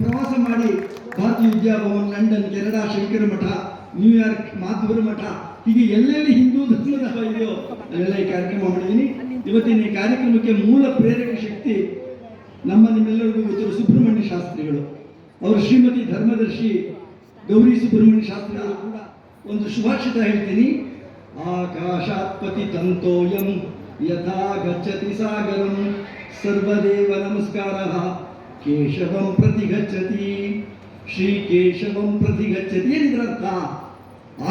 ಪ್ರವಾಸ ಮಾಡಿ ಭಾರತೀಯ ವಿದ್ಯಾಭವನ್, ಲಂಡನ್, ಕೆನಡಾ, ಶಂಕರ ಮಠ ನ್ಯೂಯಾರ್ಕ್ ಮಾಧುರ ಮಠ, ಹೀಗೆ ಎಲ್ಲೆಲ್ಲಿ ಹಿಂದೂ ಧರ್ಮದ ಇದೆಯೋ ಅಲ್ಲೆಲ್ಲ ಈ ಕಾರ್ಯಕ್ರಮ ಮಾಡಿದ್ದೀನಿ. ಇವತ್ತಿನ ಈ ಕಾರ್ಯಕ್ರಮಕ್ಕೆ ಮೂಲ ಪ್ರೇರಕ ಶಕ್ತಿ ನಮ್ಮ ನಿಮ್ಮೆಲ್ಲರಿಗೂ ಗೊತ್ತಿರುವ ಸುಬ್ರಹ್ಮಣ್ಯ ಶಾಸ್ತ್ರಿಗಳು. ಅವರು ಶ್ರೀಮತಿ ಧರ್ಮದರ್ಶಿ ಗೌರಿ ಸುಬ್ರಹ್ಮಣ್ಯ ಶಾಸ್ತ್ರಿ ಕೂಡ ಒಂದು ಸುಭಾಷಿತ ಹೇಳ್ತೀನಿ. ಆಕಾಶಾತ್ಪತಿ ತಂತೋಯಂ ಯಥಾ ಗಚ್ಚತಿ ಸಾಗರಂ. ಸರ್ವದೇವ ನಮಸ್ಕಾರ. ಕೇಶವಂ ಪ್ರತಿ ಗಚ್ಚತಿ ಶ್ರೀ ಕೇಶವಂ ಪ್ರತಿ ಗಚ್ಚತಿ ಏನಿದ್ರ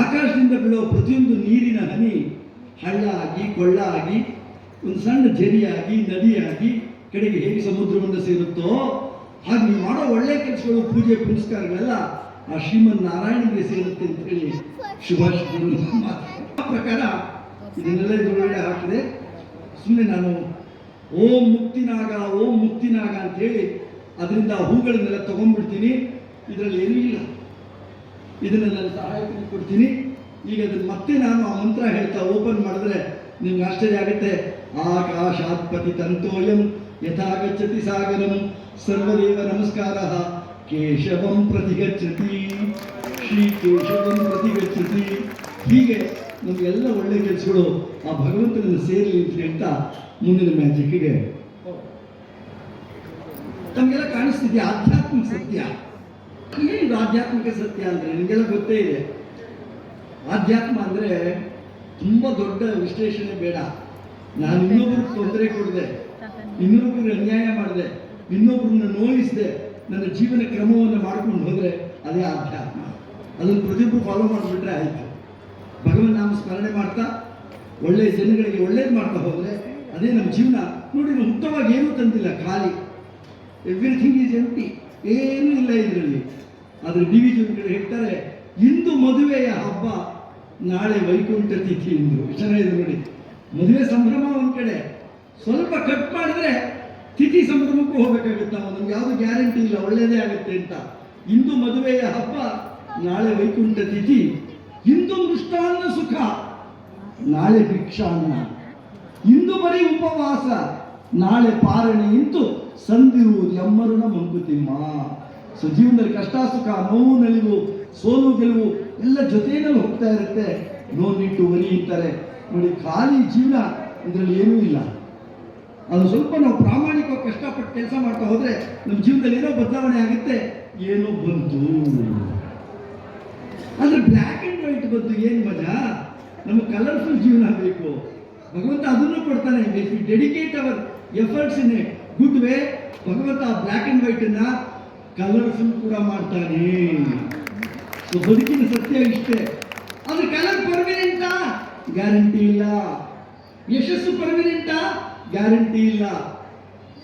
ಆಕಾಶದಿಂದ ಬೀಳೋ ಪ್ರತಿಯೊಂದು ನೀರಿನ ಹನಿ ಹಳ್ಳ ಆಗಿ ಕೊಳ್ಳ ಆಗಿ ಒಂದು ಸಣ್ಣ ಝರಿಯಾಗಿ, ನದಿಯಾಗಿ, ಕಡೆಗೆ ಹೇಗೆ ಸಮುದ್ರವನ್ನು ಸೇರುತ್ತೋ, ಹಾಗೆ ನೀವು ಮಾಡೋ ಒಳ್ಳೆ ಕೆಲಸಗಳು, ಪೂಜೆ ಪುರಸ್ಕಾರಗಳೆಲ್ಲ ಆ ಶ್ರೀಮನ್ ನಾರಾಯಣಿಗೆ ಸೇರುತ್ತೆ ಅಂತ ಹೇಳಿ ಶುಭಾಶಯಗಳು ಪ್ರಕಾರ ಇದನ್ನೆಲ್ಲ ಇದರೊಳಗಡೆ ಹಾಕಿದೆ. ಸುಮ್ಮನೆ ನಾನು ಓಂ ಮುಕ್ತಿನಾಗ ಓಂ ಮುಕ್ತಿನಾಗ ಅಂತ ಹೇಳಿ ಅದರಿಂದ ಆ ಹೂಗಳನ್ನೆಲ್ಲ ತಗೊಂಡ್ಬಿಡ್ತೀನಿ. ಇದರಲ್ಲಿ ಏನೂ ಇಲ್ಲ. ಇದನ್ನು ನಾನು ಸಹಾಯಕ್ಕೆ ಕೊಡ್ತೀನಿ. ಈಗ ಅದನ್ನು ಮತ್ತೆ ನಾನು ಆ ಮಂತ್ರ ಹೇಳ್ತಾ ಓಪನ್ ಮಾಡಿದ್ರೆ ನಿಮ್ಗೆ ಆಶ್ಚರ್ಯ ಆಗುತ್ತೆ. ಆಕಾಶಾತ್ಪತಿ ತಂತೋಯಂ ಯಥಾಗಚ್ಚತಿ ಸಾಗರಂ ಸರ್ವದೇವ ನಮಸ್ಕಾರ. ಕೇಶವಂ ಪ್ರತಿಗಚ್ಚತಿ. ಶ್ರೀ ಕೇಶವಂ ಪ್ರತಿಗಚ್ಚತಿ. ಹೀಗೆ ನಮಗೆಲ್ಲ ಒಳ್ಳೆ ಕೆಲಸಗಳು ಆ ಭಗವಂತನನ್ನು ಸೇರಲಿ ಅಂತ ಹೇಳ್ತಾ ಮುಂದಿನ ಮ್ಯಾಜಿಕ್ಗೆ ತಮಗೆಲ್ಲ ಕಾಣಿಸ್ತಿದೆ ಆಧ್ಯಾತ್ಮಿಕ ಸತ್ಯ. ಏನು ಆಧ್ಯಾತ್ಮಿಕ ಸತ್ಯ ಅಂದರೆ? ನಿಮಗೆಲ್ಲ ಗೊತ್ತೇ ಇದೆ. ಆಧ್ಯಾತ್ಮ ಅಂದ್ರೆ ತುಂಬಾ ದೊಡ್ಡ ವಿಶ್ಲೇಷಣೆ ಬೇಡ. ನಾನು ಇನ್ನೊಬ್ರಿಗೆ ತೊಂದರೆ ಕೊಡದೆ, ಇನ್ನೊಬ್ರಿಗೆ ಅನ್ಯಾಯ ಮಾಡಿದೆ, ಇನ್ನೊಬ್ರನ್ನ ನೋಯಿಸಿದೆ, ನನ್ನ ಜೀವನ ಕ್ರಮವನ್ನು ಮಾಡ್ಕೊಂಡು ಹೋದರೆ ಅದೇ ಆಧ್ಯಾತ್ಮ. ಅದನ್ನು ಪ್ರತಿಯೊಬ್ಬರು ಫಾಲೋ ಮಾಡಿಬಿಟ್ರೆ ಆಯಿತು. ಭಗವನ್ ನಾಮ ಸ್ಮರಣೆ ಮಾಡ್ತಾ, ಒಳ್ಳೆ ಜನಗಳಿಗೆ ಒಳ್ಳೇದು ಮಾಡ್ತಾ ಹೋದರೆ ಅದೇ ನಮ್ಮ ಜೀವನ. ನೋಡಿ ಉತ್ತಮವಾಗಿ ಏನೂ ತಂದಿಲ್ಲ, ಖಾಲಿ. ಎವ್ರಿಥಿಂಗ್ ಈಸ್ ಎಂಟಿ ಏನೂ ಇಲ್ಲ ಇದರಲ್ಲಿ. ಆದರೆ ಡಿ ವಿ ಕಡೆ ಹೇಳ್ತಾರೆ, ಇಂದು ಮದುವೆಯ ಹಬ್ಬ, ನಾಳೆ ವೈಕುಂಠ ತಿಥಿ ಎಂದು. ಚೆನ್ನಾಗಿದೆ ನೋಡಿ. ಮದುವೆ ಸಂಭ್ರಮ ಒಂದು ಕಡೆ. ಸ್ವಲ್ಪ ಕಟ್ ಮಾಡಿದ್ರೆ ತಿಥಿ ಸಂಭ್ರಮಕ್ಕೂ ಹೋಗಬೇಕಾಗುತ್ತೆ. ನಮ್ಗೆ ಯಾವುದು ಗ್ಯಾರಂಟಿ ಇಲ್ಲ, ಒಳ್ಳೇದೇ ಆಗುತ್ತೆ ಅಂತ. ಇಂದು ಮದುವೆಯ ಹಬ್ಬ, ನಾಳೆ ವೈಕುಂಠ ತಿಥಿ. ಇಂದು ಮೃಷ್ಟಾನ್ನ ಸುಖ, ನಾಳೆ ಭಿಕ್ಷಾನ್ನ. ಇಂದು ಬರೀ ಉಪವಾಸ, ನಾಳೆ ಪಾರಣೆ ಇಂತು. ಸಂದಿರುವುದು ಎಮ್ಮರುಣ ಮಂಕುತಿಮ್ಮ ಸೊ ಜೀವನದಲ್ಲಿ ಕಷ್ಟ, ಸುಖ, ನೋವು, ನಲಿವು, ಸೋಲು, ಗೆಲುವು ಎಲ್ಲ ಜೊತೆಯಲ್ಲಿ ಹೋಗ್ತಾ ಇರುತ್ತೆ. ನೋ ನಿಟ್ಟು ಒಲಿ ನೋಡಿ, ಖಾಲಿ ಜೀವನ ಇದರಲ್ಲಿ ಏನೂ ಇಲ್ಲ. ಅದು ಸ್ವಲ್ಪ ನಾವು ಪ್ರಾಮಾಣಿಕವಾಗಿ ಕಷ್ಟಪಟ್ಟು ಕೆಲಸ ಮಾಡ್ತಾ ಹೋದ್ರೆ ನಮ್ಮ ಜೀವನದಲ್ಲಿ ಏನೋ ಬದಲಾವಣೆ ಆಗುತ್ತೆ. ಏನೋ ಬಂತು. ಅಂದ್ರೆ ಬ್ಲ್ಯಾಕ್ ಅಂಡ್ ವೈಟ್ ಬಂತು ಏನು ಮಜಾ? ನಮಗೆ ಕಲರ್ಫುಲ್ ಜೀವನ ಬೇಕು ಭಗವಂತ ಅದನ್ನು ಕೊಡ್ತಾನೆ. Dedicate our efforts in a good way ಭಗವಂತ ಬ್ಲ್ಯಾಕ್ ಅಂಡ್ ವೈಟ್ ಅನ್ನ ಕಲರ್ಫುಲ್ ಕೂಡ ಮಾಡ್ತಾನೆ. ಬದುಕಿನ ಸತ್ಯ ಇಷ್ಟೇ. ಅದು ಕಲರ್ ಪರ್ಮನೆಂಟಾ ಗ್ಯಾರಂಟಿ ಇಲ್ಲ. ಯಶಸ್ಸು ಪರ್ಮನೆಂಟಾ ಗ್ಯಾರಂಟಿ ಇಲ್ಲ.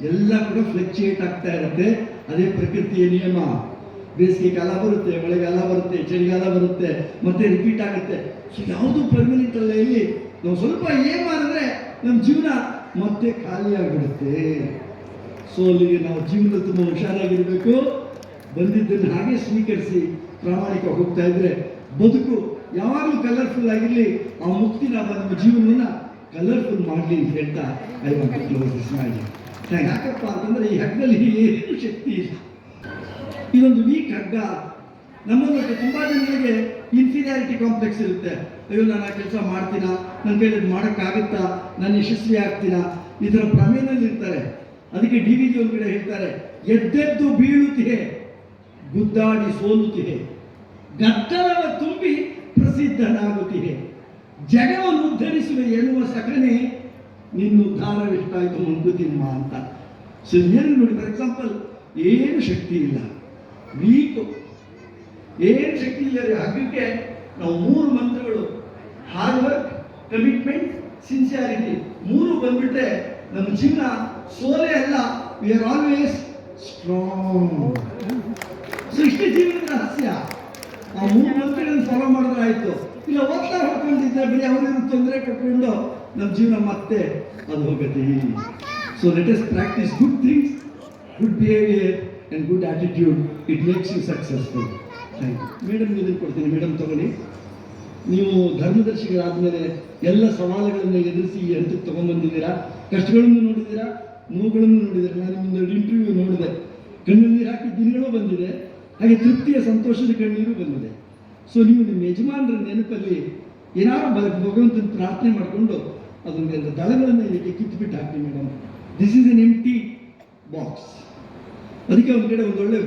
ಎಲ್ಲ ಕೂಡ ಫ್ಲಕ್ಚುಯೇಟ್ ಆಗ್ತಾ ಇರುತ್ತೆ. ಅದೇ ಪ್ರಕೃತಿಯ ನಿಯಮ. ಬೇಸಿಗೆ ಕಾಲ ಬರುತ್ತೆ, ಮಳೆಗಾಲ ಬರುತ್ತೆ, ಚಳಿಗಾಲ ಬರುತ್ತೆ, ಮತ್ತೆ ರಿಪೀಟ್ ಆಗುತ್ತೆ. ಸೊ ಯಾವುದು ಪರ್ಮನೆಂಟ್ ಅಲ್ಲ ಇಲ್ಲಿ. ನಾವು ಸ್ವಲ್ಪ ಏನ್ ಮಾಡಿದ್ರೆ ನಮ್ಮ ಜೀವನ ಮತ್ತೆ ಖಾಲಿ ಆಗಿಬಿಡುತ್ತೆ ಸೊ ಅಲ್ಲಿಗೆ ನಾವು ಜೀವನ ತುಂಬ ಹುಷಾರಾಗಿರಬೇಕು. ಬಂದಿದ್ದನ್ನು ಹಾಗೆ ಸ್ವೀಕರಿಸಿ ಪ್ರಾಮಾಣಿಕ ಹೋಗ್ತಾ ಇದ್ರೆ ಬದುಕು ಯಾವಾಗಲೂ ಕಲರ್ಫುಲ್ ಆಗಿರಲಿ, ಆ ಮುಕ್ತಿ ನಾವು ನಮ್ಮ ಜೀವನವನ್ನ ಕಲರ್ಫುಲ್ ಮಾಡಲಿ ಅಂತ ಹೇಳ್ತಾ ಐ ವಾಂಟ್ ಕ್ಲೋಸ್ ಮಾಡಿ ಯಾಕಪ್ಪ ಅಂತಂದ್ರೆ ಈ ಹಗ್ಗದಲ್ಲಿ ಏನು ಶಕ್ತಿ ಇಲ್ಲ. ಇದೊಂದು ವೀಕ್ ಹಗ್ಗ. ನಮ್ಮಲ್ಲಿ ತುಂಬಾ ಜನರಿಗೆ ಇನ್ಫೀರಿಯಾರಿಟಿ ಕಾಂಪ್ಲೆಕ್ಸ್ ಇರುತ್ತೆ. ಅಯ್ಯೋ, ನಾನು ಆ ಕೆಲಸ ಮಾಡ್ತೀನ? ನನ್ನ ಕೈಲಿ ಮಾಡೋಕ್ಕಾಗುತ್ತಾ? ನಾನು ಯಶಸ್ವಿ ಆಗ್ತೀನ ಇದರ ಥರ ಇರ್ತಾರೆ. ಅದಕ್ಕೆ ಡಿ ವಿ ಜಿ ಹೇಳ್ತಾರೆ, ಎದ್ದೆದ್ದು ಬೀಳುತ್ತಿದೆ ಗುದ್ದಾಡಿ ಸೋಲುತ್ತಿದೆ ಗದ್ದಲವ ತುಂಬಿ ಪ್ರಸಿದ್ಧನಾಗುತ್ತಿದೆ ಜಗವನ್ನು ಉದ್ಧರಿಸುವೆ ಎನ್ನುವ ಸಕನೆ ನಿನ್ನ ಉದ್ಧಾರವಿಷ್ಟಾಯಿತು ಮಂಕುತಿಮ್ಮ ಅಂತ. ಸೊ ನೋಡಿ ಫಾರ್ ಎಕ್ಸಾಂಪಲ್ ಏನು ಶಕ್ತಿ ಇಲ್ಲ. ವೀಕು. ಏನು ಶಕ್ತಿ ಇಲ್ಲ ಹಗ್ಗಕ್ಕೆ ನಾವು ಮೂರು ಮಂತ್ರಗಳು. ಹಾರ್ಡ್ ವರ್ಕ್ ಕಮಿಟ್ಮೆಂಟ್ ಸಿನ್ಸಿಯಾರಿಟಿ ಮೂರು ಬಂದ್ಬಿಟ್ರೆ ನಮ್ಮ ಜೀವನ ಸೋಲೆ ಅಲ್ಲ ವಿ ಆರ್ ಆಲ್ವೇಸ್ ಸ್ಟ್ರಾಂಗ್ ಸೃಷ್ಟಿ ಜೀವನದ ರಹಸ್ಯ. ಆ ಮೂರು ಮಂತ್ರಿಗಳನ್ನ ಫಾಲೋ ಮಾಡಿದ್ರೆ ಆಯ್ತು. ಇಲ್ಲ ಓದ್ತಾ ಹೊಡ್ಕೊಂಡಿದ್ರೆ ಬರೀ ಅವನಿಗೆ ತೊಂದರೆ ಕೊಟ್ಕೊಂಡು ನಮ್ಮ ಜೀವನ ಮತ್ತೆ ಅದು ಹೋಗುತ್ತೆ so let's practise good things good behaviour and good attitude it makes you successful thank you madam ಇದನ್ನು ಕೊಡ್ತೀನಿ. ಮೇಡಮ್ ತಗೊಳ್ಳಿ. ನೀವು ಧರ್ಮದರ್ಶಿಗಳಾದ್ಮೇಲೆ ಎಲ್ಲ ಸವಾಲುಗಳನ್ನು ಎದುರಿಸಿ ಈ ಹಂತಕ್ಕೆ ತೊಗೊಂಡ್ಬಂದಿದ್ದೀರಾ? ಕಷ್ಟಗಳನ್ನು ನೋಡಿದ್ದೀರಾ? ನೋವುಗಳನ್ನು ನೋಡಿದೆ ನಾನು ಒಂದೆರಡು ಇಂಟರ್ವ್ಯೂ ನೋಡಿದೆ. ಕಣ್ಣಲ್ಲಿ ಹಾಕಿ ದಿನಗಳು ಬಂದಿದೆ. ಹಾಗೆ ತೃಪ್ತಿಯ ಸಂತೋಷದ ಕಣ್ಣೀರು ಬಂದಿದೆ. ಸೊ ನೀವು ನಿಮ್ಮ ಯಜಮಾನರ ನೆನಪಲ್ಲಿ ಏನಾರು ಭಗವಂತನ ಪ್ರಾರ್ಥನೆ ಮಾಡಿಕೊಂಡು ಅದನ್ನೆಲ್ಲ ದಳಗಳನ್ನು ಇಲ್ಲಿ ಕಿತ್ತುಬಿಟ್ಟು ಹಾಕಿ madam. This is an empty box ಅದಕ್ಕೆ ಒಂದು ಕಡೆ ಒಂದು ಒಳ್ಳೆ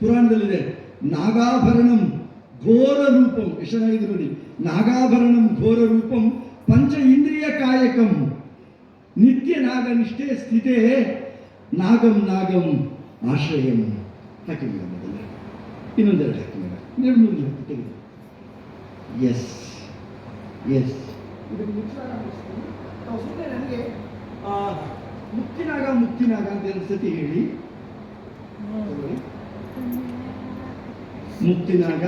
ಪುರಾಣದಲ್ಲಿದೆ. ನಾಗಾಭರಣಂ ಘೋರ ರೂಪಂ. ಎಷ್ಟು ಚೆನ್ನಾಗಿದೆ ನೋಡಿ. ನಾಗಾಭರಣಂ ಘೋರ ರೂಪಂ ಪಂಚ ಇಂದ್ರಿಯ ಕಾಯಕಂ. ನಿತ್ಯ ನಾಗನಿಷ್ಠೆ ಸ್ಥಿತೇ ನಾಗಂ ನಾಗಂ ಆಶ್ರಯಂ. ಹಾಕಿದ್ದೀರ ಮೊದಲೇ? ಇನ್ನೊಂದೆರಡು ಹಾಕಿ ಮೇಡಮ್. ಎರಡು ಮೂರು ಹಾಕಿ ತೆಗೆದು. ಎಸ್ ಎಸ್ ನನಗೆ ಮುಕ್ತಿನಾಗ ಮುಕ್ತಿನಾಗ ಅಂತ ಎರಡು ಸತಿ ಹೇಳಿ. ಮುಕ್ತಿನಾಗ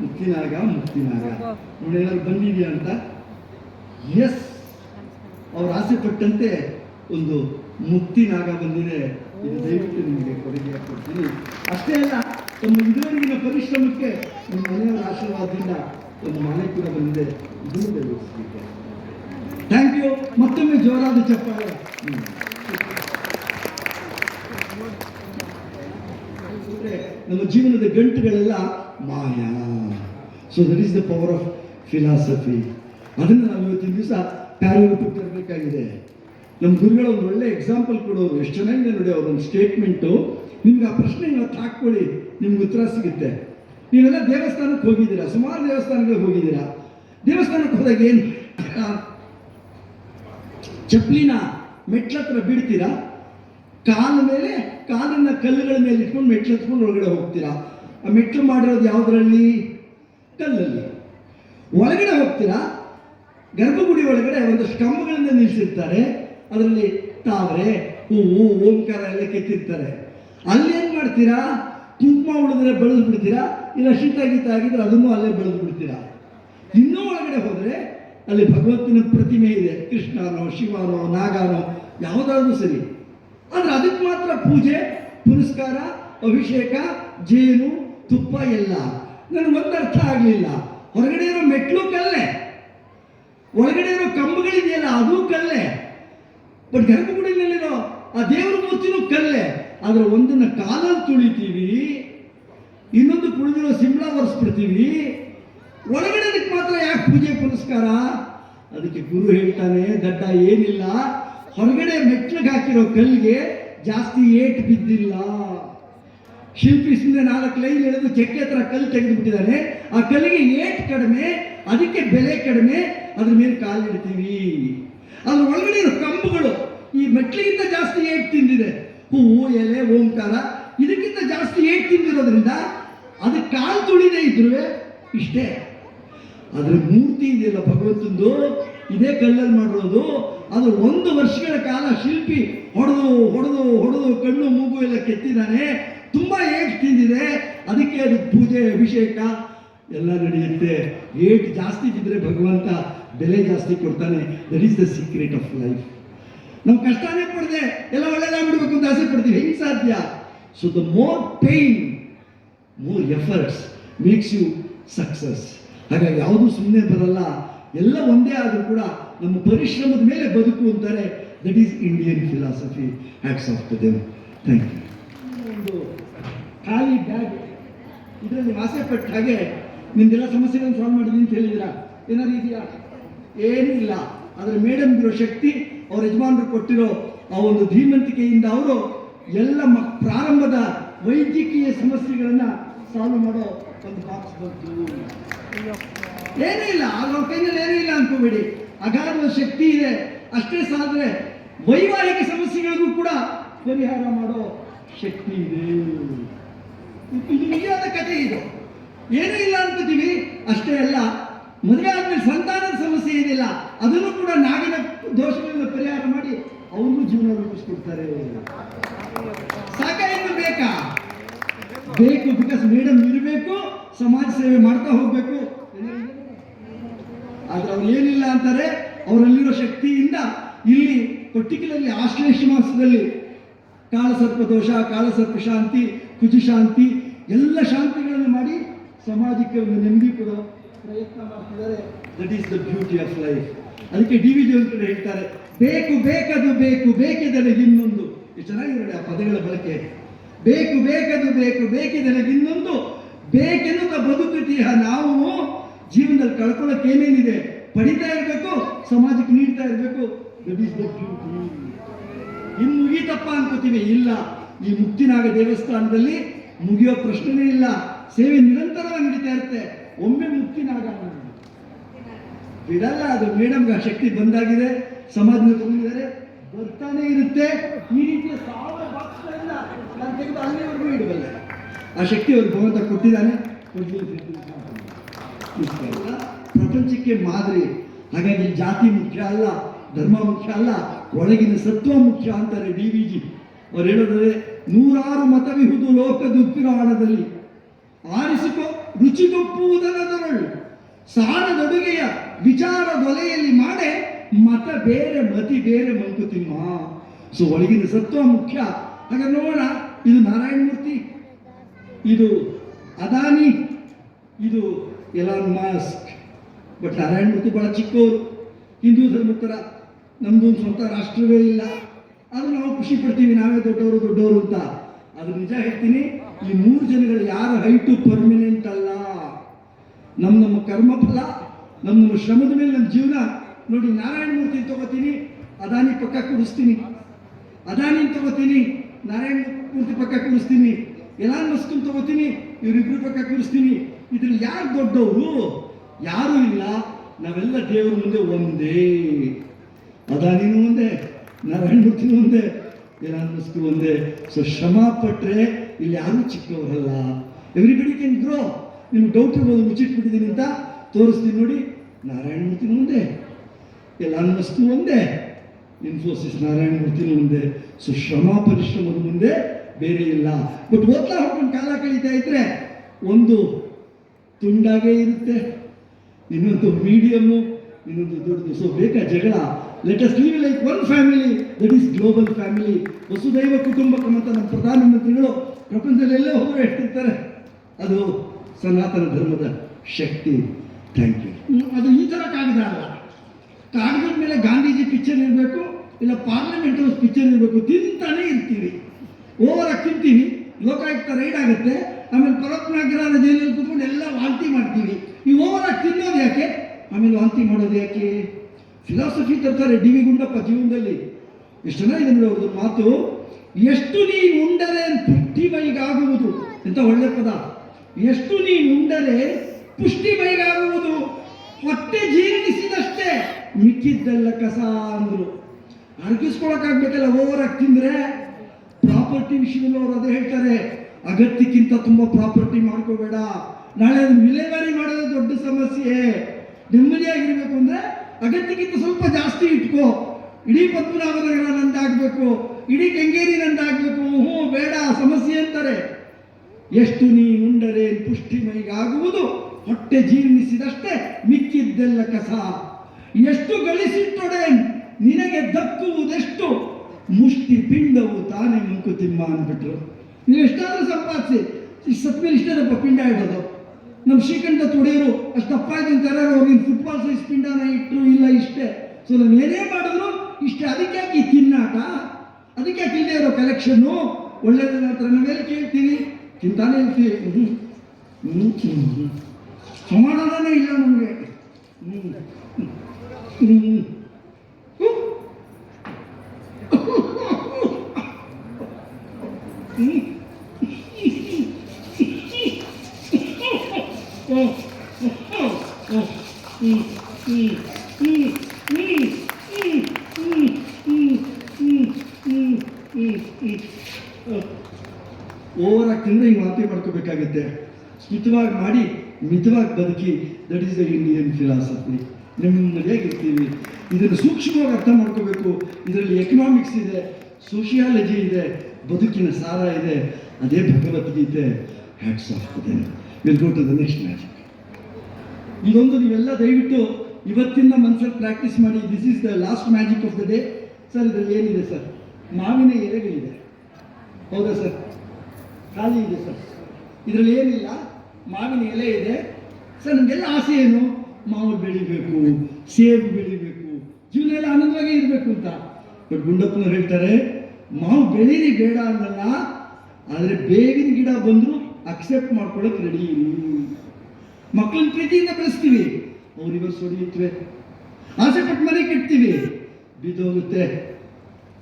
ಮುಕ್ತಿನಾಗ ಮುಕ್ತಿನಾಗ ನೋಡಿ ಏನಾದ್ರು ಬಂದಿದೆಯಾ ಅಂತ? ಎಸ್ ಅವ್ರು ಆಸೆ ಪಟ್ಟಂತೆ ಒಂದು ಮುಕ್ತಿನಾಗ ಬಂದಿದೆ. ಇದು ದಯವಿಟ್ಟು ನಿಮಗೆ ಕೊಡುಗೆ ಕೊಡ್ತೀನಿ. ಅಷ್ಟೇ ಅಲ್ಲ, ತಮ್ಮ ಇದುವರೆಗಿನ ಪರಿಶ್ರಮಕ್ಕೆ ನಿಮ್ಮ ಮನೆಯವರ ಆಶೀರ್ವಾದದಿಂದ ಒಂದು ಮನೆ ಕೂಡ ಬಂದಿದೆ. ಇದನ್ನು ದಯವಿಟ್ಟು ಥ್ಯಾಂಕ್ ಯು ಮತ್ತೊಮ್ಮೆ ಜೋರಾದ ಚಪ್ಪಾಳೆ. ನಮ್ಮ ಜೀವನದ ಗಂಟುಗಳೆಲ್ಲ ಮಾಯಾ. So that is the power of philosophy ಅದನ್ನು ನಾವು ಇವತ್ತಿನ ದಿವಸ ಪ್ಯಾರೂಪಕ್ಕೆ ತರಬೇಕಾಗಿದೆ ನಮ್ಮ ಗುರುಗಳು ಒಂದು ಒಳ್ಳೆ ಎಕ್ಸಾಂಪಲ್ ಕೊಡೋರು. ಎಷ್ಟು ಚೆನ್ನಾಗಿದೆ ನೋಡಿ ಅವ್ರ ಒಂದು ಸ್ಟೇಟ್ಮೆಂಟು ನಿಮ್ಗೆ ಆ ಪ್ರಶ್ನೆ ಹಾಕ್ಕೊಳ್ಳಿ. ನಿಮ್ಗೆ ಉತ್ತರ ಸಿಗುತ್ತೆ. ನೀವೆಲ್ಲ ದೇವಸ್ಥಾನಕ್ಕೆ ಹೋಗಿದ್ದೀರಾ? ಸುಮಾರು ದೇವಸ್ಥಾನಗಳಿಗೆ ಹೋಗಿದ್ದೀರಾ? ದೇವಸ್ಥಾನಕ್ಕೆ ಹೋದಾಗ ಏನು ಚಪ್ಪಲಿನ ಮೆಟ್ಲತ್ರ ಬಿಡ್ತೀರಾ ಕಾಲ ಮೇಲೆ ಕಾಲನ್ನ ಕಲ್ಲುಗಳ ಮೇಲೆ ಇಟ್ಕೊಂಡು ಮೆಟ್ಲು ಹತ್ಕೊಂಡು ಒಳಗಡೆ ಹೋಗ್ತೀರಾ? ಆ ಮೆಟ್ಲು ಮಾಡಿರೋದು ಯಾವುದರಲ್ಲಿ? ಕಲ್ಲಲ್ಲಿ. ಒಳಗಡೆ ಹೋಗ್ತೀರಾ? ಗರ್ಭಗುಡಿ ಒಳಗಡೆ ಒಂದು ಸ್ತಂಭಗಳಿಂದ ನಿಲ್ಲಿಸಿರ್ತಾರೆ ಅದರಲ್ಲಿ ತಾವರೆ ಹೂವು ಓಂಕಾರ ಎಲ್ಲ ಕೆತ್ತಿರ್ತಾರೆ. ಅಲ್ಲಿ ಏನು ಮಾಡ್ತೀರಾ? ಕುಂಕುಮ ಉಳಿದ್ರೆ ಬೆಳೆದು ಬಿಡ್ತೀರಾ ಇಲ್ಲ ಶೀತ ಗೀತ ಆಗಿದ್ರೆ ಅದನ್ನು ಅಲ್ಲೇ ಬೆಳೆದು ಬಿಡ್ತೀರಾ ಇನ್ನೂ ಒಳಗಡೆ ಹೋದರೆ ಅಲ್ಲಿ ಭಗವಂತನ ಪ್ರತಿಮೆ ಇದೆ. ಕೃಷ್ಣನೋ, ಶಿವನೋ, ನಾಗನೋ, ಯಾವುದಾದ್ರೂ ಸರಿ. ಆದರೆ ಅದಕ್ಕೆ ಮಾತ್ರ ಪೂಜೆ ಪುರಸ್ಕಾರ ಅಭಿಷೇಕ, ಜೇನು, ತುಪ್ಪ, ಎಲ್ಲ. ನನಗೊಂದು ಅರ್ಥ ಆಗಲಿಲ್ಲ. ಹೊರಗಡೆ ಇರೋ ಮೆಟ್ಲು ಕಲ್ಲೇ. ಒಳಗಡೆ ಇರೋ ಕಂಬಗಳಿದೆಯಲ್ಲ, ಅದು ಕಲ್ಲೇ. ಬಟ್ ಗರ್ಭಗುಡಿನಲ್ಲಿರೋ ಆ ದೇವರ ಮೂರ್ತಿನೂ ಕಲ್ಲೇ. ಆದ್ರೆ ಒಂದನ್ನ ಕಾಲಲ್ಲಿ ತುಳಿತೀವಿ, ಇನ್ನೊಂದು ಕುಳಿದಿರೋ ಸಿಂಬಳ ಒರೆಸ್ಬಿಡ್ತೀವಿ. ಒಳಗಡೆ ಮಾತ್ರ ಯಾಕೆ ಪೂಜೆ ಪುರಸ್ಕಾರ ಅದಕ್ಕೆ ಗುರು ಹೇಳ್ತಾನೆ, ದಡ್ಡ ಏನಿಲ್ಲ. ಹೊರಗಡೆ ಮೆಟ್ಲಿಗೆ ಹಾಕಿರೋ ಕಲ್ಲಿಗೆ ಜಾಸ್ತಿ ಏಟ್ ಬಿದ್ದಿಲ್ಲ. ಶಿಲ್ಪಿ ನಾಲ್ಕು ಲೈನ್ ಎಳೆದು ಚೆಕ್ಕೆ ಹತ್ರ ಕಲ್ಲು ತೆಗೆದು ಬಿಟ್ಟಿದ್ದಾನೆ ಆ ಕಲ್ಲಿಗೆ ಏಟ್ ಕಡಿಮೆ ಅದಕ್ಕೆ ಬೆಲೆ ಕಡಿಮೆ, ಅದ್ರ ಮೇಲೆ ಕಾಲಿಡ್ತೀವಿ ಅದ್ರ ಒಳಗಡೆ ಇರೋ ಕಂಬಗಳು, ಈ ಮೆಟ್ಲಿಗಿಂತ ಜಾಸ್ತಿ ಏಟ್ ತಿಂದಿದೆ. ಹೂವು ಎಲೆ, ಓಂಕಾರ, ಇದಕ್ಕಿಂತ ಜಾಸ್ತಿ ಏಟ್ ತಿಂದಿರೋದ್ರಿಂದ ಅದಕ್ಕೆ ಕಾಲು ತುಳಿದೇ ಇದ್ರು ಇಷ್ಟೇ. ಅದ್ರ ಮೂರ್ತಿ ಇದೆಯಲ್ಲ ಭಗವಂತಂದು, ಇದೇ ಕಲ್ಲಲ್ಲಿ ಮಾಡಿರೋದು. ಅದು ಒಂದು ವರ್ಷಗಳ ಕಾಲ ಶಿಲ್ಪಿ ಹೊಡೆದು ಹೊಡೆದು ಹೊಡೆದು ಕಣ್ಣು, ಮೂಗು ಎಲ್ಲ ಕೆತ್ತಿದ್ದಾನೆ ತುಂಬಾ ಏಟ್ ತಿಂದಿದೆ. ಅದಕ್ಕೆ ಅದಕ್ಕೆ ಪೂಜೆ, ಅಭಿಷೇಕ ಎಲ್ಲ ನಡೆಯುತ್ತೆ. ಏಟ್ ಜಾಸ್ತಿ ಬಿದ್ದರೆ ಭಗವಂತ ಬೆಲೆ ಜಾಸ್ತಿ ಕೊಡ್ತಾನೆ. That is the secret of life ನಾವು ಕಷ್ಟನೇ ಪಡದೆ ಎಲ್ಲ ಒಳ್ಳೆದಾಗ್ಬಿಡ್ಬೇಕು ಅಂತ ಆಸೆ ಪಡ್ತೀವಿ. ಹೆಂಗ್ ಸಾಧ್ಯ? So the more pain more efforts makes you success ಹಾಗಾಗಿ ಯಾವುದು ಸುಮ್ಮನೆ ಬರಲ್ಲ. ಎಲ್ಲ ಒಂದೇ ಆದರೂ ಕೂಡ ನಮ್ಮ ಪರಿಶ್ರಮದ ಮೇಲೆ ಬದುಕು ಅಂತಾರೆ. That is Indian philosophy hats off the Dev thank you ಒಂದು ಖಾಲಿ ಬ್ಯಾಗ್ ಇದರಲ್ಲಿ ಆಸೆ ಪಟ್ಟ ಹಾಗೆ ನಿಮ್ದೆಲ್ಲ ಸಮಸ್ಯೆಗಳನ್ನು ಸಾಲ್ವ್ ಮಾಡಿದೀನಿ ಅಂತ ಹೇಳಿದಿರಾ ಏನಾದ್ರು ಇದೆಯಾ ಏನಿಲ್ಲ ಇಲ್ಲ. ಆದರೆ ಮೇಡಮ್ ಇರೋ ಶಕ್ತಿ, ಅವ್ರ ಯಜಮಾನರು ಕೊಟ್ಟಿರೋ ಆ ಒಂದು ಧೀಮಂತಿಕೆಯಿಂದ ಅವರು ಎಲ್ಲ ಮ, ಪ್ರಾರಂಭದ ವೈದ್ಯಕೀಯ ಸಮಸ್ಯೆಗಳನ್ನ ಸಾಲ್ವ್ ಮಾಡೋ ಒಂದು ಬಾಕ್ಸ್ ಬಂತು. ಏನೂ ಇಲ್ಲ. ಅವ್ರ ಕೈನಲ್ಲಿ ಏನೂ ಇಲ್ಲ ಅನ್ಕೋಬೇಡಿ. ಅಗಾಧದ ಶಕ್ತಿ ಇದೆ. ಅಷ್ಟೇ ಸಾದ್ರೆ ವೈವಾಹಿಕ ಸಮಸ್ಯೆಗಳಿಗೂ ಕೂಡ ಪರಿಹಾರ ಮಾಡೋ ಶಕ್ತಿ ಇದೆ. ಇದು ನಿಜವಾದ ಕಥೆ ಇದು. ಏನೂ ಇಲ್ಲ ಅನ್ಕೋತೀವಿ ಅಷ್ಟೇ ಅಲ್ಲ, ಮದುವೆ ಆದ್ಮೇಲೆ ಸಂತಾನದ ಸಮಸ್ಯೆ ಏನಿಲ್ಲ, ಅದನ್ನು ಕೂಡ ನಾಗಿನ ದೋಷಗಳನ್ನ ಪರಿಹಾರ ಮಾಡಿ ಅವ್ರಿಗೂ ಜೀವನ ರೂಪಿಸ್ಕೊಡ್ತಾರೆ. ಸಾಕ ಏನು ಬೇಕಾ? ಬೇಕು ಬಿಕಾಸ್ ಮೇಡಮ್ ಇರಬೇಕು, ಸಮಾಜ ಸೇವೆ ಮಾಡ್ತಾ ಹೋಗ್ಬೇಕು. ಆದ್ರೆ ಅವ್ರು ಏನಿಲ್ಲ ಅಂತಾರೆ, ಅವರಲ್ಲಿರೋ ಶಕ್ತಿಯಿಂದ ಇಲ್ಲಿ ಪರ್ಟಿಕ್ಯುಲರ್ಲಿ ಆಶ್ಲೇಷ ಮಾಸದಲ್ಲಿ ಕಾಳಸರ್ಪ ದೋಷ, ಕಾಳಸರ್ಪ ಶಾಂತಿ, ಕುಜಿ ಶಾಂತಿ, ಎಲ್ಲ ಶಾಂತಿಗಳನ್ನು ಸಮಾಜಕ್ಕೆ ಒಂದು ನೆಮ್ಮದಿ ಕೂಡ ಪ್ರಯತ್ನ ಮಾಡ್ತಿದ್ದಾರೆ. That is the beauty of life ಅದಕ್ಕೆ ಡಿ ವಿ ಕಡೆ ಹೇಳ್ತಾರೆ, ಬೇಕು ಬೇಕದು ಬೇಕು ಬೇಕಿದರೆ ಇನ್ನೊಂದು. ಚೆನ್ನಾಗಿರೋ ಆ ಪದಗಳ ಬಳಕೆ. ಬೇಕು ಬೇಕದು ಬೇಕು ಬೇಕಿದರೆ ಇನ್ನೊಂದು. ಬೇಕೆನ್ನುತ್ತ ಬದುಕುತ್ತೀಯ ನಾವು ಜೀವನದಲ್ಲಿ ಕಳ್ಕೊಳ್ಳೋಕೆ ಏನೇನಿದೆ? ಪಡಿತಾ ಇರಬೇಕು, ಸಮಾಜಕ್ಕೆ ನೀಡ್ತಾ ಇರಬೇಕು. ದಟ್ ಈಸ್ ದ ಇನ್ನು ಮುಗೀತಪ್ಪ ಅನ್ಕೋತೀವಿ, ಇಲ್ಲ. ಈ ಮುಕ್ತಿನಾಗ ದೇವಸ್ಥಾನದಲ್ಲಿ ಮುಗಿಯೋ ಪ್ರಶ್ನೆನೇ ಇಲ್ಲ. ಸೇವೆ ನಿರಂತರವಾಗಿ ನಡೀತಾ ಇರುತ್ತೆ. ಒಮ್ಮೆ ಮುಕ್ತಿನಾಗ. ಬಿಡಲ್ಲ ಅದು. ಮೇಡಮ್ಗೆ ಆ ಶಕ್ತಿ ಬಂದಾಗಿದೆ. ಸಮಾಜದಲ್ಲಿ ತಗೊಂಡಿದ್ದಾರೆ ಬರ್ತಾನೆ ಇರುತ್ತೆ. ಈ ರೀತಿಯ ಸಾವಿರ ಬಾಕ್ಸ್ಗಳನ್ನ ನಾನು ತೆಗೆದು ಅಲ್ಲಿವರೆಗೂ ಇಡಬಲ್ಲ. ಆ ಶಕ್ತಿ ಅವ್ರು ಭಗವಂತ ಕೊಟ್ಟಿದ್ದಾನೆ. ಪ್ರಪಂಚಕ್ಕೆ ಮಾದರಿ. ಹಾಗಾಗಿ ಜಾತಿ ಮುಖ್ಯ ಅಲ್ಲ, ಧರ್ಮ ಮುಖ್ಯ ಅಲ್ಲ, ಒಳಗಿನ ಸತ್ವ ಮುಖ್ಯ ಅಂತಾರೆ ಡಿ ವಿ ಜಿ. ಅವ್ರು ಹೇಳೋದ್ರೆ ನೂರಾರು ಮತವಿಹುದು ಲೋಕದುಗ್ರಾಣದಲ್ಲಿ ಆರಿಸಿಕೊ ರುಚಿಗೊಪ್ಪುವುದರದರಳು ಸಾರದೊಡುಗೆಯ ವಿಚಾರ ದೊಲೆಯಲ್ಲಿ ಮಾಡೆ ಮತ ಬೇರೆ, ಮತಿ ಬೇರೆ ಮಂಕುತಿಮ್ಮ ಸೊ, ಒಳಗಿನ ಸತ್ವ ಮುಖ್ಯ. ಹಾಗೆ ನೋಡೋಣ ಇದು ನಾರಾಯಣ ಮೂರ್ತಿ, ಇದು ಅದಾನಿ, ಇದು Elon Musk but Narayana Murthy ಬಹಳ ಚಿಕ್ಕವರು. ಹಿಂದೂ ಧರ್ಮದ ಥರ ನಮ್ದು ಸ್ವಂತ ರಾಷ್ಟ್ರವೇ ಇಲ್ಲ. ಅದು ನಾವು ಖುಷಿ ಪಡ್ತೀವಿ, ನಾವೇ ದೊಡ್ಡವರು ದೊಡ್ಡವರು ಅಂತ. ಅದು ನಿಜ ಹೇಳ್ತೀನಿ. ಈ ಮೂರು ಜನಗಳು ಯಾರ ಹೈಟು ಪರ್ಮನೆಂಟ್ ಅಲ್ಲ? ನಮ್ಮ ನಮ್ಮ ಕರ್ಮಫಲ ನಮ್ಮ ನಮ್ಮ ಶ್ರಮದ ಮೇಲೆ ನಮ್ಮ ಜೀವನ. ನೋಡಿ ನಾರಾಯಣ ಮೂರ್ತಿ ತಗೋತೀನಿ, ಅದಾನಿ ಪಕ್ಕ ಕುಡಿಸ್ತೀನಿ. ಅದಾನಿ ತಗೋತೀನಿ ನಾರಾಯಣ ಮೂರ್ತಿ ಪಕ್ಕ ಕೂರಿಸ್ತೀನಿ ಎಲ್ಲಾನ ಮಸ್ಕನ್ ತಗೋತೀನಿ, ಇವರಿಬ್ರು ಪಕ್ಕ ಕೂರಿಸ್ತೀನಿ ಇದ್ರಲ್ಲಿ ಯಾರು ದೊಡ್ಡವರು? ಯಾರೂ ಇಲ್ಲ. ನಾವೆಲ್ಲ ದೇವರ ಮುಂದೆ ಒಂದೇ. ಅದಾನಿನೂ ಒಂದೇ ನಾರಾಯಣ ಮೂರ್ತಿನೂ ಒಂದೇ. ಮಸ್ಕು ಒಂದೇ. ಸೊ ಶ್ರಮ ಪಟ್ಟರೆ ಇಲ್ಲಿ ಯಾರೂ ಚಿಕ್ಕವರಲ್ಲ. ಎವ್ರಿಬಡಿ ಕ್ಯಾನ್ ಗ್ರೋ ನಿಮ್ಗೆ ಡೌಟ್ ಇರ್ಬೋದು ಮುಚ್ಚಿಟ್ಬಿಟ್ಟಿದ್ದೀನಿ ಅಂತ ತೋರಿಸ್ತೀನಿ ನೋಡಿ. ನಾರಾಯಣ ಮೂರ್ತಿನೂ ಒಂದೇ. ಎಲ್ಲ ಅನ್ನಿಸ್ತು ಒಂದೇ. ಇನ್ಫೋಸಿಸ್ ನಾರಾಯಣ ಮೂರ್ತಿನೂ ಮುಂದೆ ಸೊ ಶ್ರಮ ಪರಿಶ್ರಮದ ಮುಂದೆ ಬೇರೆ ಇಲ್ಲ. ಬಟ್ ಓದ್ತಾ ಹೋಗ್ಕೊಂಡು ಕಾಲ ಕಳೀತಾ ಇದ್ರೆ ಒಂದು ತುಂಡಾಗೇ ಇರುತ್ತೆ. ಇನ್ನೊಂದು ಮೀಡಿಯಮ್ಮು ಇನ್ನೊಂದು ದೊಡ್ಡದು. ಸೊ ಬೇಕಾ ಜಗಳ? Let us leave like one family that is global family ವಸುದೈವ ಕುಟುಂಬಕಂ ಅಂತ ನಮ್ಮ ಪ್ರಧಾನಮಂತ್ರಿಗಳು ಪ್ರಪಂಚದಲ್ಲಿ ಎಲ್ಲ ಹೋಗಿ ಹೇಳ್ತಿರ್ತಾರೆ ಅದು ಸನಾತನ ಧರ್ಮದ ಶಕ್ತಿ. ಥ್ಯಾಂಕ್ ಯು ಅದು ಈ ಥರ ಕಾಗದ ಅಲ್ಲ. ಕಾಗದದ ಮೇಲೆ ಗಾಂಧೀಜಿ ಪಿಕ್ಚರ್ ಇರಬೇಕು, ಇಲ್ಲ ಪಾರ್ಲಿಮೆಂಟ್ ಹೌಸ್ ಪಿಕ್ಚರ್ ಇರಬೇಕು, ತಿಂತಾನೆ ಇರ್ತೀವಿ. ಓವರ್ ಆಗಿ ತಿಂತೀವಿ ಲೋಕಾಯುಕ್ತ ರೈಡ್ ಆಗುತ್ತೆ. ಆಮೇಲೆ ಪರತ್ನಾಗ್ರಹ ಜೈಲಲ್ಲಿ ಕೂತ್ಕೊಂಡು ಎಲ್ಲ ವಾಂತಿ ಮಾಡ್ತೀವಿ ಈ ಓವರ್ ಆಗಿ ತಿನ್ನೋದು ಯಾಕೆ ಆಮೇಲೆ ವಾಂತಿ ಮಾಡೋದು ಯಾಕೆ? ಫಿಲಾಸಫಿ ತರ್ತಾರೆ ಡಿ ವಿ ಗುಂಡಪ್ಪ ಜೀವನದಲ್ಲಿ. ಎಷ್ಟು ನೋಡಿ ಅವ್ರದ್ದು ಮಾತು. ಎಷ್ಟು ನೀ ಉಂಡರೆ ಪುಷ್ಟಿಮೈಗಾಗುವುದು. ಎಂತ ಒಳ್ಳೆ ಪದ. ಎಷ್ಟು ನೀ ಉಂಡರೆ ಪುಷ್ಟಿಮೈಗಾಗುವುದು. ಹೊಟ್ಟೆ ಜೀರ್ಣಿಸಿದಷ್ಟೇ ಮಿಕ್ಕಿದ್ದೆಲ್ಲ ಕಸ ಅಂದ್ರು. ಅರ್ಗಿಸ್ಕೊಳಕ್ಕಾಗ್ಬೇಕಲ್ಲ ಓವರ್ ಆಗಿ ತಿಂದ್ರೆ? ಪ್ರಾಪರ್ಟಿ ವಿಷಯದಲ್ಲಿ ಅವ್ರು ಅದೇ ಹೇಳ್ತಾರೆ. ಅಗತ್ಯಕ್ಕಿಂತ ತುಂಬಾ ಪ್ರಾಪರ್ಟಿ ಮಾಡ್ಕೋಬೇಡ. ನಾಳೆ ವಿಲೇವಾರಿ ಮಾಡೋದು ದೊಡ್ಡ ಸಮಸ್ಯೆ. ನೆಮ್ಮದಿಯಾಗಿರ್ಬೇಕು ಅಂದರೆ ಅಗತ್ಯಕ್ಕಿಂತ ಸ್ವಲ್ಪ ಜಾಸ್ತಿ ಇಟ್ಕೋ. ಇಡೀ ಪದ್ಮನಾಭನಗರ ನಂದಾಗಬೇಕು, ಇಡೀ ಕೆಂಗೇರಿ ನಂದಾಗಬೇಕು. ಹ್ಞೂ ಬೇಡ, ಸಮಸ್ಯೆ ಅಂತಾರೆ ಎಷ್ಟು ನೀ ಉಂಡರೆ ಪುಷ್ಟಿಮೈಗಾಗುವುದು. ಹೊಟ್ಟೆ ಜೀರ್ಣಿಸಿದಷ್ಟೇ ಮಿಕ್ಕಿದ್ದೆಲ್ಲ ಕಸ. ಎಷ್ಟು ಗಳಿಸಿಟ್ಟೊಡೆ ನಿನಗೆ ದಕ್ಕುವುದೆಷ್ಟು? ಮುಷ್ಟಿ ಪಿಂಡವು ತಾನೇ ಮಂಕುತಿಮ್ಮ ಅಂದ್ಬಿಟ್ರು. ನೀವು ಎಷ್ಟಾದರೂ ಸಂಪಾದಿಸಿ ಇಷ್ಟು ಸತ್ಮೇಲೆ ಇಷ್ಟೇನಪ್ಪ ಪಿಂಡ ಇಡೋದು. ನಮ್ಮ ಶ್ರೀಕಂಠ ತುಡಿಯರು ಅಷ್ಟು ಅವ್ರು ಅವ್ರಿಗೆ ಫುಟ್ಬಾಲ್ ಸೈಜ್ ಪಿಂಡನ ಇಟ್ಟರು ಇಲ್ಲ ಇಷ್ಟೇ. ಸೊ ನಾನು ಏನೇ ಮಾಡಿದ್ರು ಇಷ್ಟೇ. ಅದಕ್ಕೆ ಈ ತಿನ್ನಾಟ? ಅದಕ್ಕೆ ಇಲ್ಲದೆ ಇರೋ ಕಲೆಕ್ಷನ್ನು ಒಳ್ಳೇದನ್ನ ಹತ್ರ ನಾವೇನು ಕೇಳ್ತೀವಿ ತಿಂತಾನೆ ಇರ್ತೀವಿ. ಸಮಾಧಾನನೇ ಇಲ್ಲ ನಮಗೆ. ಹ್ಞೂ ಹ್ಞೂ ಓವರ್ ಆಗಿ ತಿಂದ್ರೆ ಹಿಂಗೆ ವಾಂತಿ ಮಾಡ್ಕೋಬೇಕಾಗತ್ತೆ. ಸ್ಮಿತವಾಗಿ ಮಾಡಿ, ಮಿತವಾಗಿ ಬದುಕಿ that is the Indian philosophy ನೆಮ್ಮದಿಯಾಗಿರ್ತೀವಿ ಇದನ್ನು ಸೂಕ್ಷ್ಮವಾಗಿ ಅರ್ಥ ಮಾಡ್ಕೋಬೇಕು. ಇದರಲ್ಲಿ ಎಕನಾಮಿಕ್ಸ್ ಇದೆ ಸೋಷಿಯಾಲಜಿ ಇದೆ, ಬದುಕಿನ ಸಾರ ಇದೆ. ಅದೇ ಭಗವದ್ಗೀತೆ ಹ್ಯಾಟ್ಸ್ ಆಫ್ ಇದೆ will go to the next magic ಇದೊಂದು ನೀವೆಲ್ಲ ದಯವಿಟ್ಟು ಇವತ್ತಿನ ಮನ್ಸಲ್ಲಿ ಪ್ರಾಕ್ಟೀಸ್ ಮಾಡಿ this is the last magic of the day sir ಇದರಲ್ಲಿ ಏನಿದೆ ಸರ್ ಮಾವಿನ ಎಲೆಗಳಿದೆ ಹೌದಾ ಸರ್? ಖಾಲಿ ಇದೆ ಸರ್. ಇದರಲ್ಲಿ ಏನಿಲ್ಲ? ಮಾವಿನ ಎಲೆ ಇದೆ. ಸರ್, ನಮಗೆಲ್ಲ ಆಸೆ ಏನು? ಮಾವು ಬೆಳಿಬೇಕು, ಸೇಬು ಬೆಳಿಬೇಕು, ಜೀವನ ಎಲ್ಲ ಆನಂದವಾಗಿ ಇರಬೇಕು ಅಂತ. ಬಟ್ ಗುಂಡಪ್ಪನವ್ರು ಹೇಳ್ತಾರೆ, ಮಾವು ಬೆಳೀರಿ ಬೇಡ ಅಂದಲ್ಲ, ಆದರೆ ಬೇವಿನ ಗಿಡ ಬಂದರೂ ಅಕ್ಸೆಪ್ಟ್ ಮಾಡ್ಕೊಳ್ಳೋಕೆ ರೆಡಿ ಮಕ್ಕಳನ್ನ ಪ್ರೀತಿಯಿಂದ ಬೆಳೆಸ್ತೀವಿ. ಅವ್ರಿಗೂ ಸೊಡಿಯುತ್ತವೆ ಆಸೆ ಪಟ್ಟು ಮನೆ ಕಟ್ತೀವಿ. ಬಿದ್ದೋಗುತ್ತೆ.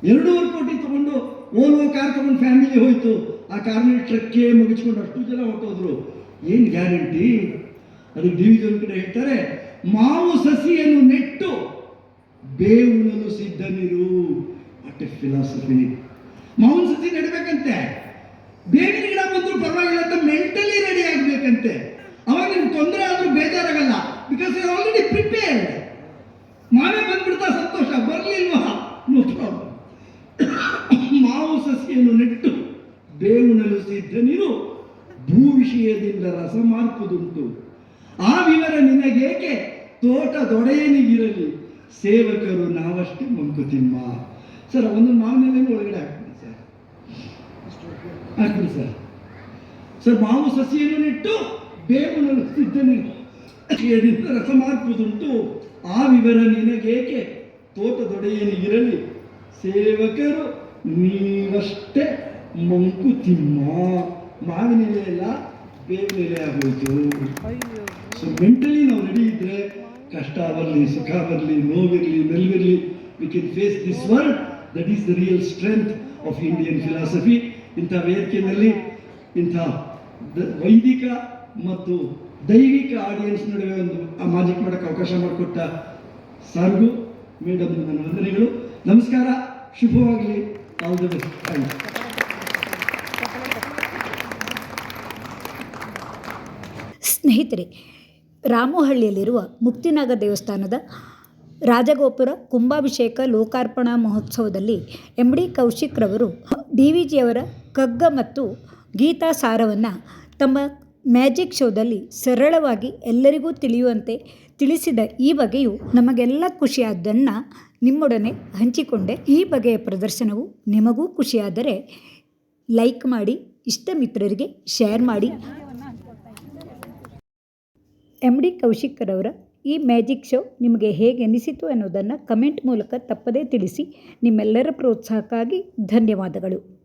ಎರಡೂವರೆ ಕೋಟಿ ತಗೊಂಡು ಓಲ್ವೋ ಕಾರ್ ತಗೊಂಡು ಫ್ಯಾಮಿಲಿ ಹೋಯ್ತು. ಆ ಕಾರ್ನ ಟ್ರಕ್ಕೆ ಮುಗಿಸ್ಕೊಂಡು ಅಷ್ಟು ಜನ ಹೊಟ್ಟೋದ್ರು ಏನು ಗ್ಯಾರಂಟಿ? ಅದು ಡಿವಿಜನ್ ಕಡೆ ಹೇಳ್ತಾರೆ, ಮಾವು ಸಸಿಯನ್ನು ನೆಟ್ಟು ಬೇವುಣಲು ಸಿದ್ಧನಿರು ಎ ಫಿಲಾಸಫಿ ಮಾವಿನ ಸಸಿ ನೆಡಬೇಕಂತೆ. ಬೇವಿನ ಗಿಡ ಬಂದರೂ ಪರವಾಗಿಲ್ಲ ಅಂತ ಮೆಂಟಲಿ ರೆಡಿ ಆಗಬೇಕಂತೆ. ಅವಾಗ ನಿಮ್ಗೆ ತೊಂದರೆ ಆದರೂ ಬೇಜಾರಾಗಲ್ಲ ಬಿಕಾಸ್ ಆಲ್ರೆಡಿ ಪ್ರಿಪೇರ್ಡ್ ಮಾವೇ ಬಂದ್ಬಿಡ್ತಾ ಸಂತೋಷ, ಬರಲಿಲ್ವಾ ನೋ ಪ್ರಾಬ್ಲಮ್ ಮಾವು ಸಸಿಯನ್ನು ನೆಟ್ಟು ಬೇವುಣಲು ನೀನು ಭೂ ವಿಷಯದಿಂದ ರಸ ಮಾರ್ಪುದುಂಟು. ಆ ವಿವರ ನಿನಗೇಕೆ? ತೋಟದೊಡೆಯನಿಗಿರಲಿ ಸೇವಕರು ನಾವಷ್ಟೇ ಮಂಕುತಿಮ್ಮ ಸರ್, ಒಂದು ಮಾವಿನಲ್ಲಿ ಒಳಗಡೆ ಹಾಕ್ತೀನಿ ಸರ್. ಹಾಕ್ತೀನಿ ಸರ್. ಸರ್, ಮಾವು ಸಸಿಯನ್ನು ನೆಟ್ಟು ಬೇವು ನೀನು ರಸ ಮಾರ್ಪುದುಂಟು? ಆ ವಿವರ ನಿನಗೇಕೆ? ತೋಟದೊಡೆಯನಿಗಿರಲಿ ಸೇವಕರು ನೀವಷ್ಟೇ ಮಂಕುತಿಮ್ಮ ಮಾವಿನ ಎಲೆ ಎಲ್ಲ ಬೇವಿನ ಎಲೆ ಆಗೋಯ್ತು. ಸೊ ಮೆಂಟಲಿ ನಾವು ರೆಡಿ ಇದ್ರೆ ಕಷ್ಟ ಬರಲಿ ಸುಖ ಬರಲಿ ನೋವಿರಲಿ ಮೆಲ್ವಿರಲಿ we can face this world that is the real strength of Indian philosophy ಇಂಥ ವೇದಿಕೆಯಲ್ಲಿ ಇಂಥ ವೈದಿಕ ಮತ್ತು ದೈವಿಕ ಆಡಿಯನ್ಸ್ ನಡುವೆ ಒಂದು ಆ ಮಾಜಿಕ್ ಮಾಡೋಕ್ಕೆ ಅವಕಾಶ ಮಾಡಿಕೊಟ್ಟ ಸಾರ್ಗು ಮೇಡಮ್ ನನ್ನ ವಂದನೆಗಳು. ನಮಸ್ಕಾರ. ಶುಭವಾಗಲಿ. ಆಲ್ ದ ಬೆಸ್ಟ್ ಥ್ಯಾಂಕ್ಸ್ ಸ್ನೇಹಿತರೆ, ರಾಮೋಹಳ್ಳಿಯಲ್ಲಿರುವ ಮುಕ್ತಿನಾಗ ದೇವಸ್ಥಾನದ ರಾಜಗೋಪುರ ಕುಂಭಾಭಿಷೇಕ ಲೋಕಾರ್ಪಣಾ ಮಹೋತ್ಸವದಲ್ಲಿ ಎಂ ಡಿ ಕೌಶಿಕ್ ರವರು ಡಿ ವಿ ಜಿಯವರ ಕಗ್ಗ ಮತ್ತು ಗೀತಾ ಸಾರವನ್ನು ತಮ್ಮ ಮ್ಯಾಜಿಕ್ ಶೋದಲ್ಲಿ ಸರಳವಾಗಿ ಎಲ್ಲರಿಗೂ ತಿಳಿಯುವಂತೆ ತಿಳಿಸಿದ ಈ ಬಗೆಯು ನಮಗೆಲ್ಲ ಖುಷಿಯಾದ್ದನ್ನು ನಿಮ್ಮೊಡನೆ ಹಂಚಿಕೊಂಡೆ. ಈ ಬಗೆಯ ಪ್ರದರ್ಶನವು ನಿಮಗೂ ಖುಷಿಯಾದರೆ ಲೈಕ್ ಮಾಡಿ ಇಷ್ಟ ಮಿತ್ರರಿಗೆ ಶೇರ್ ಮಾಡಿ ಎಂ ಡಿ ಕೌಶಿಕರವರ ಈ ಮ್ಯಾಜಿಕ್ ಶೋ ನಿಮಗೆ ಹೇಗೆ ಅನಿಸಿತು ಅನ್ನೋದನ್ನು ಕಮೆಂಟ್ ಮೂಲಕ ತಪ್ಪದೇ ತಿಳಿಸಿ. ನಿಮ್ಮೆಲ್ಲರ ಪ್ರೋತ್ಸಾಹಕ್ಕಾಗಿ ಧನ್ಯವಾದಗಳು.